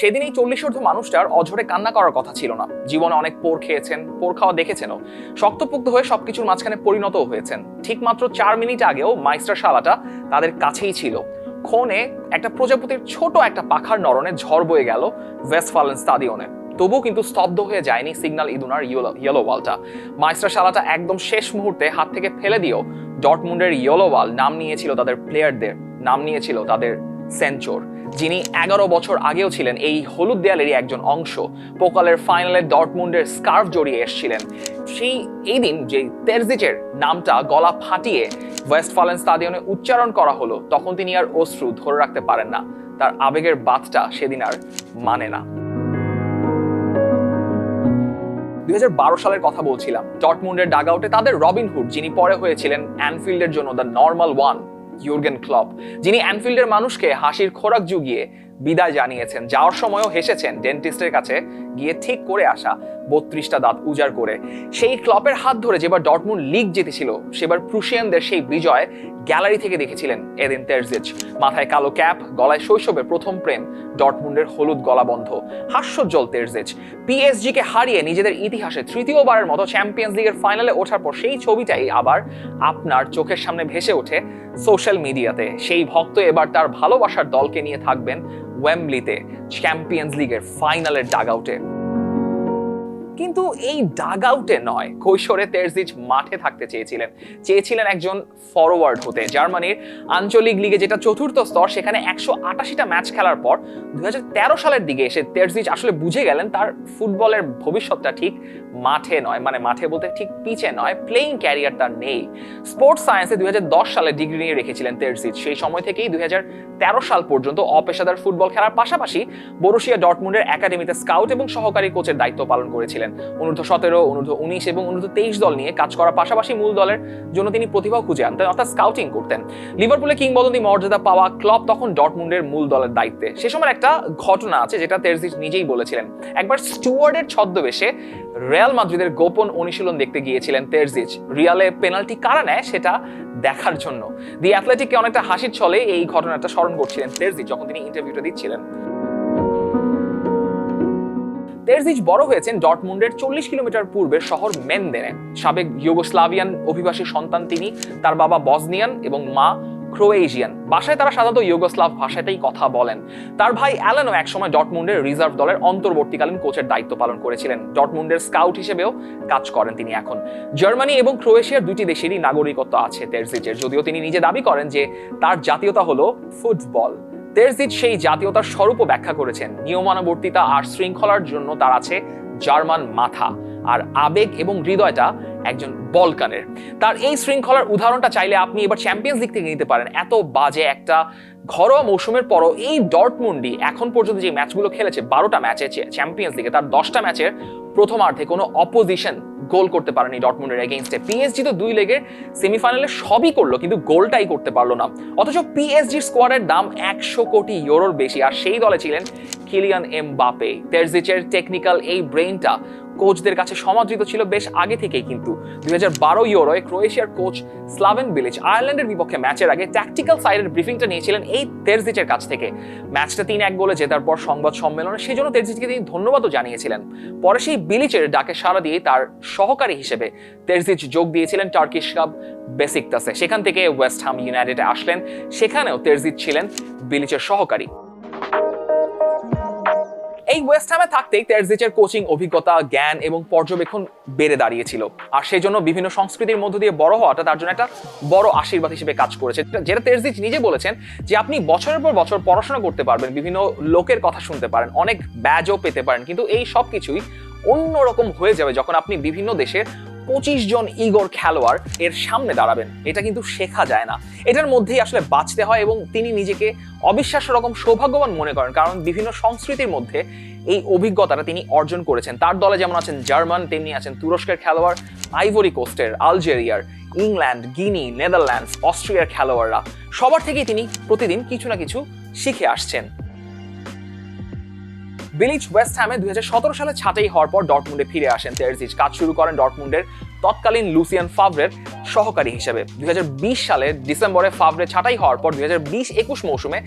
সেদিন এই চল্লিশ ঊর্ধ্ব মানুষটার অঝরে কান্না করার কথা ছিল না। জীবনে অনেক পোর খেয়েছেন, পোর খাওয়া দেখেছেনও। শক্তপুক্ত হয়ে সবকিছুর মাঝখানে পরিণত হয়েছেন। ঠিক মাত্র চার মিনিট আগেও মাইস্টার শালাটা তাদের কাছেই ছিল। ক্ষণে একটা প্রজাপতির ছোট একটা পাখার নরণে ঝড় বয়ে গেল ওয়েস্টফালেন স্টাডিয়নে তবুও কিন্তু স্তব্ধ হয়ে যায়নি সিগনাল ইদুনার ইয়েলো ওয়ালটা। মাইস্টার শালাটা একদম শেষ মুহূর্তে হাত থেকে ফেলে দিয়েও ডটমুন্ডের ইয়েলো ওয়াল নাম নিয়েছিল তাদের প্লেয়ারদের, নাম নিয়েছিল তাদের সেঞ্চোর, যিনি এগারো বছর আগেও ছিলেন এই হলুদ দেয়ালেরই একজন অংশ। পোকালের ফাইনালে ডটমুন্ডের স্কার্ফ জড়িয়ে এসেছিলেন। সেই, এই দিন যে তেরজিচের নামটা গলা ফাটিয়ে ওয়েস্ট ওয়েস্টফালেন স্টাডিয়নে উচ্চারণ করা হলো, তখন তিনি আর অশ্রু ধরে রাখতে পারেন না। তার আবেগের বাতটা সেদিন আর মানে না। দুই হাজার বারো সালের কথা বলছিলাম। ডটমুন্ডের ডাগআউটে তাদের রবিনহুড যিনি পরে হয়েছিলেন অ্যানফিল্ডের জন্য the normal one. Jurgen Klopp, যিনি অ্যানফিল্ডের মানুষকে হাসির খোরাক জুগিয়ে বিদায় জানিয়েছেন, যাওয়ার সময়ও হেসেছেন ডেন্টিস্টের কাছে গিয়ে ঠিক করে আসা বত্রিশটা দাঁত উজাড় করে। সেই ক্লপের হাত ধরে যেবার ডটমুন লিগ জিতেছিল, সেবার প্রুশিয়ানদের সেই বিজয় গ্যালারি থেকে দেখেছিলেন এদিন তেরজিচ। মাথায় কালো ক্যাপ, গলায় শৈশবের প্রথম প্রেম ডটমুন্ডের হলুদ গলাবন্ধ হাস্যজ্জ্বল তেরজিচ। পিএসজি কে হারিয়ে নিজেদের ইতিহাসে তৃতীয়বারের মতো চ্যাম্পিয়ন্স লিগের ফাইনালে ওঠার পর সেই ছবিটাই আবার আপনার চোখের সামনে ভেসে ওঠে সোশ্যাল মিডিয়াতে। সেই ভক্ত এবার তার ভালোবাসার দলকে নিয়ে থাকবেন ওয়েম্বলিতে, চ্যাম্পিয়ন্স লিগের ফাইনালের ডাগ আউটে কিন্তু এই ডাগ আউটে নয়। কৈশোরে তেরজিজ মাঠে থাকতে চেয়েছিলেন। চেয়েছিলেন একজন ফরওয়ার্ড হতে। জার্মানির আঞ্চলিক লিগে যেটা চতুর্থ স্তর, সেখানে একশো আটাশিটা ম্যাচ খেলার পর দুই হাজার তেরো সালের দিকে এসে তেরজিজ আসলে বুঝে গেলেন তার ফুটবলের ভবিষ্যৎটা ঠিক মাঠে নয়। মানে মাঠে বলতে ঠিক পিচে নয়। প্লেইং ক্যারিয়ার তার নেই। স্পোর্টস সায়েন্সে দুই হাজার দশ সালে ডিগ্রি নিয়ে রেখেছিলেন তেরজিচ সেই সময় থেকেই দুই হাজার তেরো সাল পর্যন্ত অপেশাদার ফুটবল খেলার পাশাপাশি বরুশিয়া ডটমুন্ডের একাডেমিতে স্কাউট এবং সহকারী কোচের দায়িত্ব পালন করেছিলেন। অনূর্ধ্ব সতেরো অনূর্ধ্ব উনিশ এবং অনূর্ধ্ব তেইশ দল নিয়ে কাজ করার পাশাপাশি মূল দলের জন্য তিনি প্রতিভাও খুঁজে আনতেন, অর্থাৎ স্কাউটিং করতেন। লিভারপুলে কিংবদন্তি মর্যাদা পাওয়া ক্লব তখন ডটমুন্ডের মূল দলের দায়িত্বে। সে সময় একটা ঘটনা আছে যেটা তেরজিচ নিজেই বলেছিলেন। একবার স্টুয়ার্ডের ছদ্মবেশে রিয়াল মাদ্রিদের গোপন অনুশীলন দেখতে গিয়েছিলেন তেরজিচ রিয়ালে পেনাল্টি কারা নেয়? সেটা দেখার জন্য। দি অ্যাথলেটিককে অনেকটা হাসির ছলে এই ঘটনাটা স্মরণ করছিলেন তেরজি যখন তিনি ইন্টারভিউটা দিচ্ছিলেন। তেরজিজ বড় হয়েছেন ডটমুন্ডের চল্লিশ কিলোমিটার পূর্বে শহর মেনদেনে সাবেক ইউগোস্লাভিয়ান অভিবাসী সন্তান তিনি, তার বাবা বসনিয়ান এবং মা ক্রোয়েশিয়ান। বাসায় তারা সাধারণত ইউগোস্লাভ ভাষাতেই কথা বলেন। তার ভাই অ্যালানও একসময় ডটমুন্ডের রিজার্ভ দলের অন্তর্বর্তীকালীন কোচের দায়িত্ব পালন করেছিলেন। ডটমুন্ডের স্কাউট হিসেবেও কাজ করেন তিনি এখন। জার্মানি এবং ক্রোয়েশিয়ার দুটি দেশেরই নাগরিকত্ব আছে তেরজিচের। যদিও তিনি নিজে দাবি করেন যে তার জাতীয়তা হলো ফুটবল। তেরজিচ সেই জাতীয়তার স্বরূপও ব্যাখ্যা করেছেন। নিয়মানুবর্তিতা আর শৃঙ্খলার জন্য তার আছে জার্মান মাথা। আর আবেগ এবং হৃদয়টা একজন বলকানের তার এই শৃঙ্খলার উদাহরণটা চাইলে আপনি এবার চ্যাম্পিয়ন্স লিগ থেকে নিতে পারেন। এত বাজে একটা ঘরোয়া মৌসুমের পরও এই ডটমুন্ডি এখন পর্যন্ত যে ম্যাচগুলো খেলেছে, বারোটা ম্যাচে চ্যাম্পিয়ন্স লিগে তার দশটা ম্যাচের প্রথমার্ধে কোনো অপোজিশন গোল করতে পারেনি ডটমুন্ডের এগেইনস্টে পিএসজি তো দুই লেগের সেমিফাইনালে সবই করল, কিন্তু গোলটাই করতে পারল না। অথচ পিএসজি স্কোয়াডের দাম একশো কোটি ইউরোর বেশি, আর সেই দলে ছিলেন কিলিয়ান এম বাপে তেরজিচের টেকনিক্যাল এই ব্রেইনটা কোচদের কাছে সমাদৃত ছিল বেশ আগে থেকেই কিন্তু। দুই হাজার বারো ইউরোয় ক্রোয়েশিয়ার কোচ স্লাভেন বিলিচ আয়ারল্যান্ডের বিপক্ষে ম্যাচের আগে ট্যাকটিক্যাল সাইডের ব্রিফিংটা নিয়েছিলেন এই তেরজিচের কাছ থেকে। ম্যাচটা তিন এক গোলে জেতার পর সংবাদ সম্মেলনে সেই জন্য তেরজিচকে তিনি ধন্যবাদও জানিয়েছিলেন। পরে সেই বিলিচের ডাকে সাড়া দিয়ে তার সহকারী হিসেবে তেরজিচ যোগ দিয়েছিলেন টার্কিশ ক্লাব বেসিকতাসে সেখান থেকে ওয়েস্ট হাম ইউনাইটেডে আসলেন। সেখানেও তেরজিচ ছিলেন বিলিচের সহকারী। এই ওয়েস্ট হামে থাকতেই তেরজিচের কোচিং অভিজ্ঞতা, জ্ঞান এবং পর্যবেক্ষণ বেড়ে দাঁড়িয়েছিল। আর সেই জন্য বিভিন্ন সংস্কৃতির মধ্য দিয়ে বড় হওয়াটা তার জন্য একটা বড় আশীর্বাদ হিসেবে কাজ করেছে। যেটা তেরজিচ নিজে বলেছেন যে, আপনি বছরের পর বছর পড়াশোনা করতে পারবেন, বিভিন্ন লোকের কথা শুনতে পারেন, অনেক ব্যাজও পেতে পারেন, কিন্তু এই সব কিছুই অন্যরকম হয়ে যাবে যখন আপনি বিভিন্ন দেশের পঁচিশ জন ইগোর খেলোয়াড় এর সামনে দাঁড়াবেন। এটা কিন্তু শেখা যায় না। এটার মধ্যেই আসলে বাঁচতে হয় এবং তিনি নিজেকে অবিশ্বাস্য রকম সৌভাগ্যবান মনে করেন, কারণ বিভিন্ন সংস্কৃতির মধ্যে এই অভিজ্ঞতাটা তিনি অর্জন করেছেন। তার দলে যেমন আছেন জার্মান, তেমনি আছেন তুরস্কের খেলোয়াড় আইভরি কোস্টের, আলজেরিয়ার, ইংল্যান্ড, গিনি, নেদারল্যান্ডস, অস্ট্রিয়ার খেলোয়াড়রা। সবার থেকেই তিনি প্রতিদিন কিছু না কিছু শিখে আসছেন। বিলিচ ওয়েস্ট হ্যামে দুই হাজার সতেরো সালে ছাঁটাই হওয়ার পর ডটমুন্ডে ফিরে আসেন। তেরজিজ কাজ শুরু করেন ডটমুন্ডের তৎকালীন লুসিয়ান ফাভরের সহকারী হিসেবে। দুই সালের ডিসেম্বরে ফাভরে ছাঁটাই হওয়ার পর দুই হাজার বিশ একুশ মৌসুমে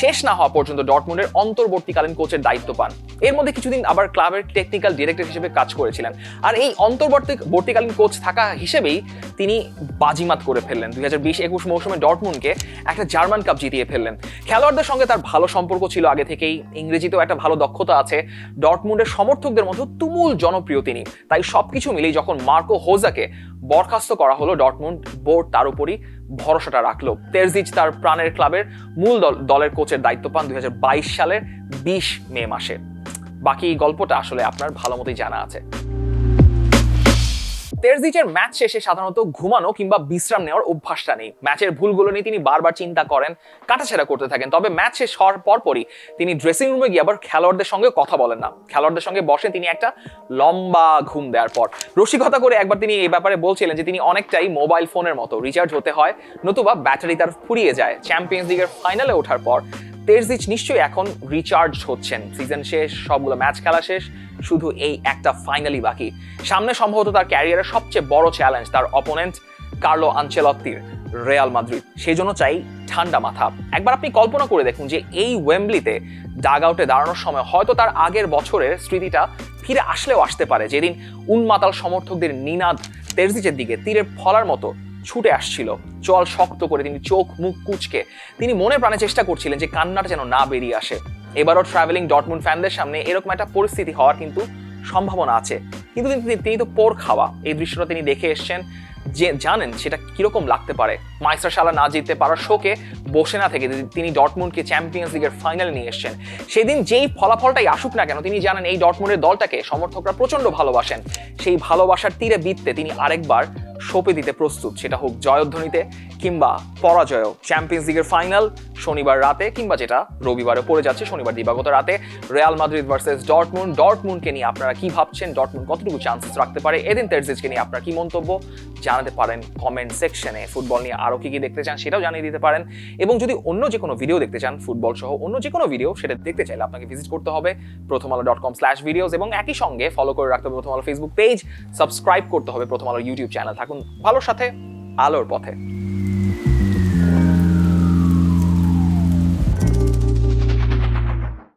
শেষ না হওয়া পর্যন্ত ডটমুন্ডের অন্তর্বর্তীকালীন কোচের দায়িত্ব পান। এর মধ্যে কিছুদিন আবার ক্লাবের টেকনিক্যাল ডিরেক্টর হিসেবে কাজ করেছিলেন। আর এই অন্তর্বর্তীকালীন কোচ থাকা হিসেবেই তিনি বাজিমাত করে ফেললেন। দুই হাজার বিশ একুশ মৌসুমে ডটমুন্ডকে একটা জার্মান কাপ জিতিয়ে ফেললেন। খেলোয়াড়দের সঙ্গে তার ভালো সম্পর্ক ছিল আগে থেকেই। ইংরেজিতেও একটা ভালো দক্ষতা আছে। ডটমুন্ডের সমর্থকদের মধ্যে তুমুল জনপ্রিয় তিনি। তাই সবকিছু মিলেই যখন মার্কো হোজাকে বরখাস্ত করা হলো ডটমুন্ড বোর্ড, তার উপরই ভরসাটা রাখল। তেরজিজ তার প্রাণের ক্লাবের মূল দল, দলের কোচের দায়িত্ব পান দুই হাজার বাইশ সালের বিশ মে মাসে। বাকি গল্পটা আসলে আপনার ভালো মতোই জানা আছে। তেরজিচের ম্যাচ শেষে সাধারণত ঘুমানো কিংবা বিশ্রাম নেওয়ার অভ্যাসটা নেই। ম্যাচের ভুলগুলো নিয়ে তিনি বারবার চিন্তা করেন, কাটাছেড়া করতে থাকেন। তবে ম্যাচ শেষ হওয়ার পরপরই তিনি ড্রেসিং রুমে গিয়ে আবার খেলোয়াড়দের সঙ্গে কথা বলেন না। খেলোয়াড়দের সঙ্গে বসেন তিনি একটা লম্বা ঘুম দেওয়ার পর। রসিকতা করে একবার তিনি এই ব্যাপারে বলছিলেন যে তিনি অনেকটাই মোবাইল ফোনের মতো রিচার্জ হতে হয়, নতুবা ব্যাটারি তার ফুরিয়ে যায়। চ্যাম্পিয়ন্স লিগের ফাইনালে ওঠার পর তেরজিচ নিশ্চয়ই এখন রিচার্জ হচ্ছেন। সিজন শেষ, সবগুলো ম্যাচ খেলা শেষ শুধু এই একটা ফাইনালি বাকি। সামনে সম্ভবত তার ক্যারিয়ারের সবচেয়ে বড় চ্যালেঞ্জ তার অপোনেন্ট কার্লো আনচেলত্তির রেয়াল মাদ্রিদ সেই জন্য চাই ঠান্ডা মাথা। একবার আপনি কল্পনা করে দেখুন যে এই ওয়েম্বলিতে ডাগ আউটে দাঁড়ানোর সময় হয়তো তার আগের বছরের স্মৃতিটা ফিরে আসলেও আসতে পারে। যেদিন উন্মাতাল সমর্থকদের নিনাদ তেরজিচের দিকে তীরের ফলার মতো ছুটে আসছিল। চল শক্ত করে তিনি চোখ মুখ কুচকে তিনি মনে প্রাণে চেষ্টা করছিলেন যে কান্নাটা যেন না বেরিয়ে আসে। এবারও ট্রাভেলিং ডটমুন ফ্যানদের সামনে এরকম একটা পরিস্থিতি হওয়ার কিন্তু সম্ভাবনা আছে। কিন্তু তিনি- তো পোর খাওয়া। এই দৃশ্যটা তিনি দেখে এসছেন। যে, জানেন সেটা কীরকম লাগতে পারে। মাইস্টার শালা না জিততে পারার শোকে বসে না থেকে তিনি ডটমুন্ডকে চ্যাম্পিয়ন্স লিগের ফাইনালে নিয়ে এসেছেন। সেদিন যেই ফলাফলটাই আসুক না কেন, তিনি জানেন এই ডটমুন্ডের দলটাকে সমর্থকরা প্রচণ্ড ভালোবাসেন। সেই ভালোবাসার তীরে বিততে তিনি আরেকবার সোপে দিতে প্রস্তুত। সেটা হোক জয়ধ্বনিতে কিংবা পরাজয় চ্যাম্পিয়ন্স লিগের ফাইনাল শনিবার রাতে কিংবা যেটা রবিবারে পড়ে যাচ্ছে, শনিবার দিবাগত রাতে রিয়াল মাদ্রিদ ভার্সেস ডটমুন ডটমুনকে নিয়ে আপনারা কি ভাবছেন? ডটমুন কতটুকু চান্সেস রাখতে পারে? এদিন তেরজিচকে নিয়ে আপনার কি মন্তব্য? জানাতে পারেন কমেন্ট সেকশনে ফুটবল নিয়ে আরও কী কী দেখতে চান সেটাও জানিয়ে দিতে পারেন। এবং যদি অন্য যে কোনো ভিডিও দেখতে চান ফুটবল সহ অন্য যে কোনো ভিডিও সেটা দেখতে চাইলে আপনাকে ভিজিট করতে হবে প্রথম আলো ডট কম স্ল্যাশ ভিডিওস এবং একই সঙ্গে ফলো করে রাখতে হবে প্রথম আলো ফেসবুক পেজ সাবস্ক্রাইব করতে হবে প্রথম আলো ইউটিউব চ্যানেল থাকুন ভালোর সাথে আলোর পথে।